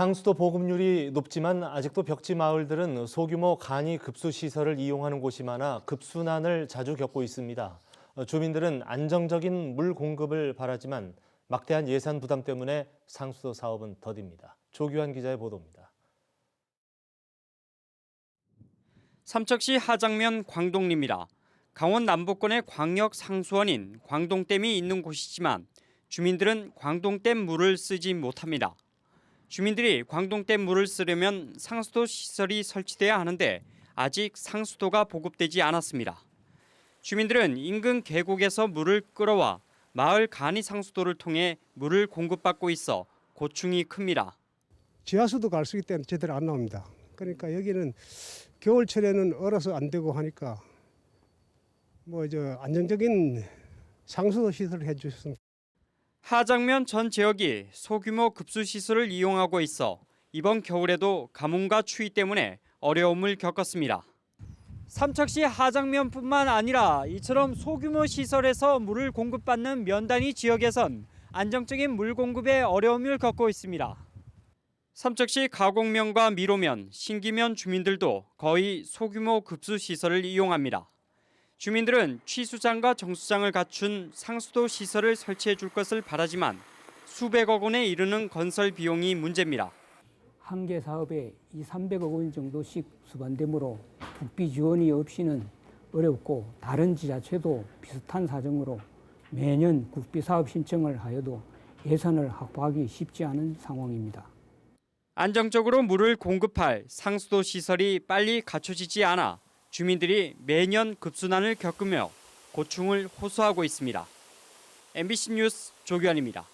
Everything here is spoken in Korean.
상수도 보급률이 높지만 아직도 벽지 마을들은 소규모 간이 급수 시설을 이용하는 곳이 많아 급순환을 자주 겪고 있습니다. 어, 주민들은 안정적인 물 공급을 바라지만 막대한 예산 부담 때문에 상수도 사업은 더딥니다. 조규환 기자의 보도입니다. 삼척시 하장면 광동리입니다. 강원 남부권의 광역 상수원인 광동댐이 있는 곳이지만 주민들은 광동댐 물을 쓰지 못합니다. 주민들이 광동댐 물을 쓰려면 상수도 시설이 설치돼야 하는데 아직 상수도가 보급되지 않았습니다. 주민들은 인근 계곡에서 물을 끌어와 마을 간이 상수도를 통해 물을 공급받고 있어 고충이 큽니다. 지하수도 갈 수 있기 때문에 제대로 안 나옵니다. 그러니까 여기는 겨울철에는 얼어서 안 되고 하니까 뭐 저 안정적인 상수도 시설을 해주셨으면 하장면 전 지역이 소규모 급수 시설을 이용하고 있어 이번 겨울에도 가뭄과 추위 때문에 어려움을 겪었습니다. 삼척시 하장면뿐만 아니라 이처럼 소규모 시설에서 물을 공급받는 면단위 지역에선 안정적인 물 공급에 어려움을 겪고 있습니다. 삼척시 가곡면과 미로면, 신기면 주민들도 거의 소규모 급수 시설을 이용합니다. 주민들은 취수장과 정수장을 갖춘 상수도 시설을 설치해 줄 것을 바라지만 수백억 원에 이르는 건설 비용이 문제입니다. 한 개 사업에 2, 300억 원 정도씩 수반되므로 국비 지원이 없이는 어렵고 다른 지자체도 비슷한 사정으로 매년 국비 사업 신청을 하여도 예산을 확보하기 쉽지 않은 상황입니다. 안정적으로 물을 공급할 상수도 시설이 빨리 갖춰지지 않아 주민들이 매년 급순환을 겪으며 고충을 호소하고 있습니다. MBC 뉴스 조규환입니다.